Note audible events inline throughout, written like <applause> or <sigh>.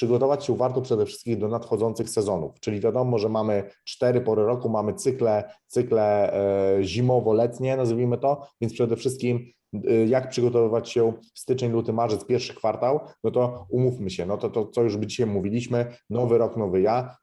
przygotować się warto przede wszystkim do nadchodzących sezonów, czyli wiadomo, że mamy cztery pory roku, mamy cykle, cykle e, zimowo-letnie, nazwijmy to, więc przede wszystkim e, jak przygotowywać się w styczeń, luty, marzec, pierwszy kwartał, no to umówmy się, no to, to co już dzisiaj mówiliśmy, nowy rok, nowy ja,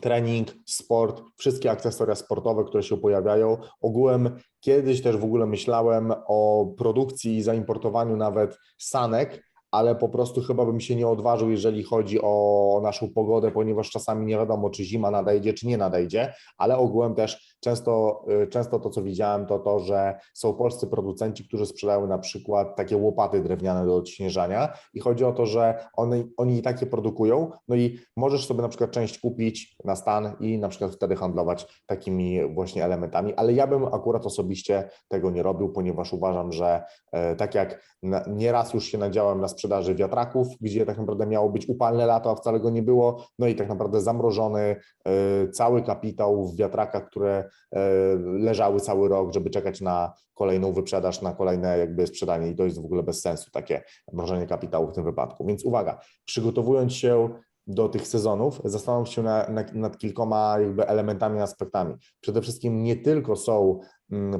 trening, sport, wszystkie akcesoria sportowe, które się pojawiają. Ogółem kiedyś też w ogóle myślałem o produkcji i zaimportowaniu nawet sanek, ale po prostu chyba bym się nie odważył, jeżeli chodzi o naszą pogodę, ponieważ czasami nie wiadomo, czy zima nadejdzie, czy nie nadejdzie, ale ogółem też często, y, często to, co widziałem, to to, że są polscy producenci, którzy sprzedają na przykład takie łopaty drewniane do odśnieżania i chodzi o to, że one, oni takie produkują, no i możesz sobie na przykład część kupić na stan i na przykład wtedy handlować takimi właśnie elementami, ale ja bym akurat osobiście tego nie robił, ponieważ uważam, że e, tak jak nieraz już się nadziałem na sprzedaży wiatraków, gdzie tak naprawdę miało być upalne lato, a wcale go nie było, no i tak naprawdę zamrożony e, cały kapitał w wiatrakach, które e, leżały cały rok, żeby czekać na kolejną wyprzedaż, na kolejne jakby sprzedanie i to jest w ogóle bez sensu takie mrożenie kapitału w tym wypadku. Więc uwaga, przygotowując się do tych sezonów, zastanów się na, na, nad kilkoma jakby elementami, aspektami. Przede wszystkim nie tylko są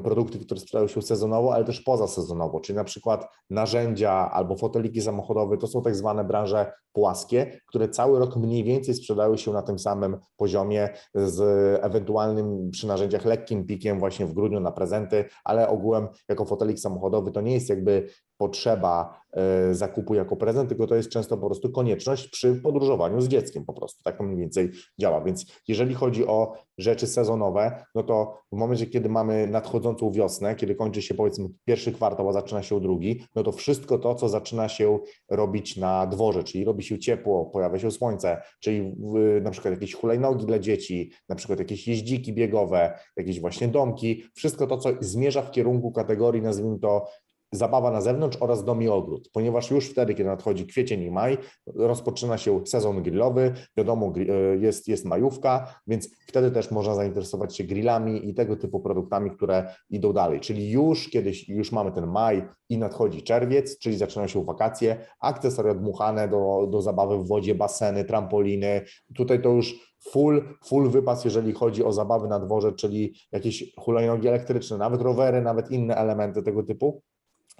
produkty, które sprzedają się sezonowo, ale też pozasezonowo, czyli na przykład narzędzia albo foteliki samochodowe, to są tak zwane branże płaskie, które cały rok mniej więcej sprzedają się na tym samym poziomie z ewentualnym przy narzędziach lekkim pikiem właśnie w grudniu na prezenty, ale ogółem jako fotelik samochodowy to nie jest jakby potrzeba e, zakupu jako prezent, tylko to jest często po prostu konieczność przy podróżowaniu z dzieckiem po prostu. Tak to mniej więcej działa. Więc jeżeli chodzi o rzeczy sezonowe, no to w momencie, kiedy mamy nadchodzącą wiosnę, kiedy kończy się powiedzmy pierwszy kwartał, a zaczyna się drugi, no to wszystko to, co zaczyna się robić na dworze, czyli robi się ciepło, pojawia się słońce, czyli na przykład jakieś hulajnogi dla dzieci, na przykład jakieś jeździki biegowe, jakieś właśnie domki, wszystko to, co zmierza w kierunku kategorii, nazwijmy to zabawa na zewnątrz oraz dom i ogród, ponieważ już wtedy, kiedy nadchodzi kwiecień i maj, rozpoczyna się sezon grillowy, wiadomo, e, jest, jest majówka, więc wtedy też można zainteresować się grillami i tego typu produktami, które idą dalej, czyli już kiedyś, już mamy ten maj i nadchodzi czerwiec, czyli zaczynają się wakacje, akcesoria dmuchane do, do zabawy w wodzie, baseny, trampoliny, tutaj to już full, full wypas, jeżeli chodzi o zabawy na dworze, czyli jakieś hulajnogi elektryczne, nawet rowery, nawet inne elementy tego typu.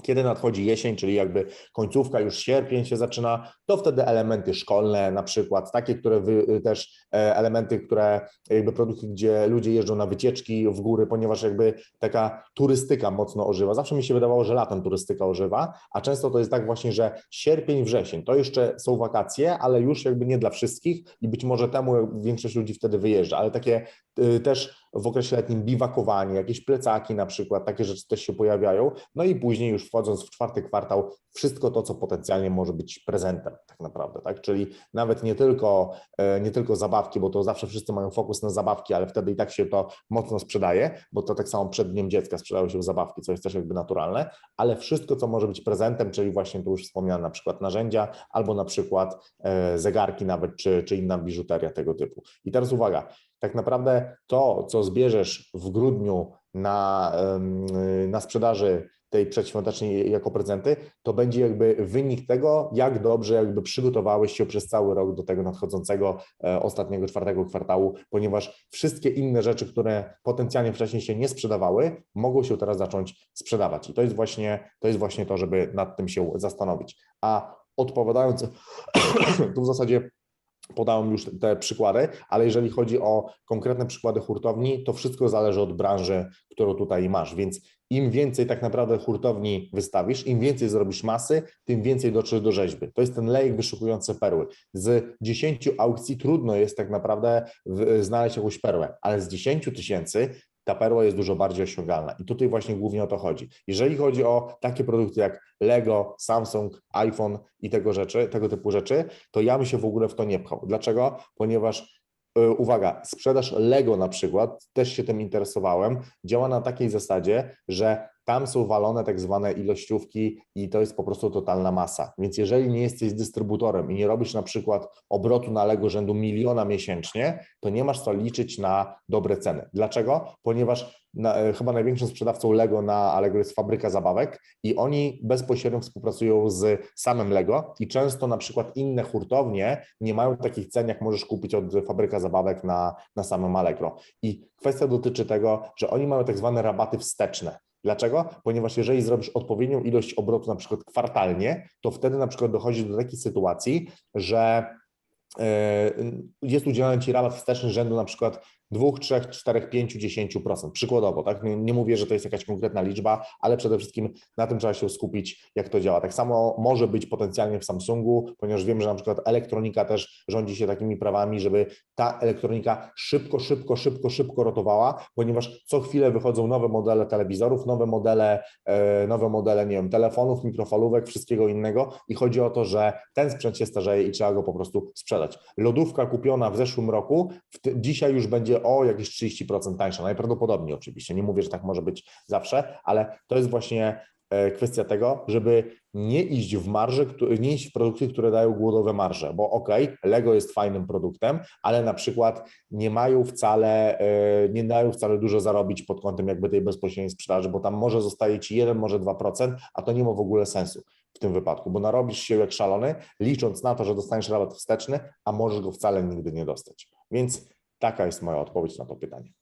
Kiedy nadchodzi jesień, czyli jakby końcówka, już sierpień się zaczyna, to wtedy elementy szkolne, na przykład takie, które wy, też e, elementy, które jakby produkty, gdzie ludzie jeżdżą na wycieczki w góry, ponieważ jakby taka turystyka mocno ożywa. Zawsze mi się wydawało, że latem turystyka ożywa, a często to jest tak właśnie, że sierpień, wrzesień to jeszcze są wakacje, ale już jakby nie dla wszystkich i być może temu większość ludzi wtedy wyjeżdża, ale takie y, też w okresie letnim biwakowanie, jakieś plecaki na przykład, takie rzeczy też się pojawiają. No i później już wchodząc w czwarty kwartał, wszystko to, co potencjalnie może być prezentem tak naprawdę, tak? Czyli nawet nie tylko, e, nie tylko zabawki, bo to zawsze wszyscy mają fokus na zabawki, ale wtedy i tak się to mocno sprzedaje, bo to tak samo przed Dniem Dziecka sprzedają się zabawki, co jest też jakby naturalne, ale wszystko, co może być prezentem, czyli właśnie tu już wspomniane na przykład narzędzia, albo na przykład e, zegarki nawet, czy, czy inna biżuteria tego typu. I teraz uwaga, tak naprawdę to, co zbierzesz w grudniu na, na sprzedaży tej przedświątecznej jako prezenty, to będzie jakby wynik tego, jak dobrze jakby przygotowałeś się przez cały rok do tego nadchodzącego e, ostatniego czwartego kwartału, ponieważ wszystkie inne rzeczy, które potencjalnie wcześniej się nie sprzedawały, mogą się teraz zacząć sprzedawać. I to jest właśnie to, jest właśnie to żeby nad tym się zastanowić. A odpowiadając <coughs> tu w zasadzie podałem już te przykłady, ale jeżeli chodzi o konkretne przykłady hurtowni, to wszystko zależy od branży, którą tutaj masz, więc im więcej tak naprawdę hurtowni wystawisz, im więcej zrobisz masy, tym więcej dotrzesz do rzeźby. To jest ten lejek wyszukujący perły. Z 10 aukcji trudno jest tak naprawdę znaleźć jakąś perłę, ale z 10 tysięcy ta perła jest dużo bardziej osiągalna. I tutaj właśnie głównie o to chodzi. Jeżeli chodzi o takie produkty jak Lego, Samsung, iPhone i tego rzeczy, tego typu rzeczy, to ja bym się w ogóle w to nie pchał. Dlaczego? Ponieważ yy, uwaga, sprzedaż Lego na przykład, też się tym interesowałem, działa na takiej zasadzie, że tam są walone tak zwane ilościówki i to jest po prostu totalna masa. Więc jeżeli nie jesteś dystrybutorem i nie robisz na przykład obrotu na Lego rzędu miliona miesięcznie, to nie masz co liczyć na dobre ceny. Dlaczego? Ponieważ na, e, chyba największym sprzedawcą Lego na Allegro jest fabryka zabawek i oni bezpośrednio współpracują z samym Lego i często na przykład inne hurtownie nie mają takich cen, jak możesz kupić od fabryka zabawek na, na samym Allegro. I kwestia dotyczy tego, że oni mają tak zwane rabaty wsteczne. Dlaczego? Ponieważ jeżeli zrobisz odpowiednią ilość obrotu na przykład kwartalnie, to wtedy na przykład dochodzi do takiej sytuacji, że e, jest udzielany Ci rabat wsteczny rzędu na przykład 2, 3, 4, 5, 10%. Przykładowo, tak? Nie, nie, mówię, że to jest jakaś konkretna liczba, ale przede wszystkim na tym trzeba się skupić, jak to działa. Tak samo może być potencjalnie w Samsungu, ponieważ wiem, że na przykład elektronika też rządzi się takimi prawami, żeby ta elektronika szybko, szybko, szybko, szybko rotowała, ponieważ co chwilę wychodzą nowe modele telewizorów, nowe modele, e, nowe modele, nie wiem, telefonów, mikrofalówek, wszystkiego innego i chodzi o to, że ten sprzęt się starzeje i trzeba go po prostu sprzedać. Lodówka kupiona w zeszłym roku, w dzisiaj już będzie o jakieś 30% tańsza. Najprawdopodobniej oczywiście. Nie mówię, że tak może być zawsze, ale to jest właśnie e, kwestia tego, żeby nie iść w marże, nie iść w produkty, które dają głodowe marże, bo ok, Lego jest fajnym produktem, ale na przykład nie mają wcale, e, nie dają wcale dużo zarobić pod kątem jakby tej bezpośredniej sprzedaży, bo tam może zostaje Ci 1, może 2%, a to nie ma w ogóle sensu w tym wypadku, bo narobisz się jak szalony, licząc na to, że dostaniesz rabat wsteczny, a możesz go wcale nigdy nie dostać. Więc Taka jest moja odpowiedź na to pytanie.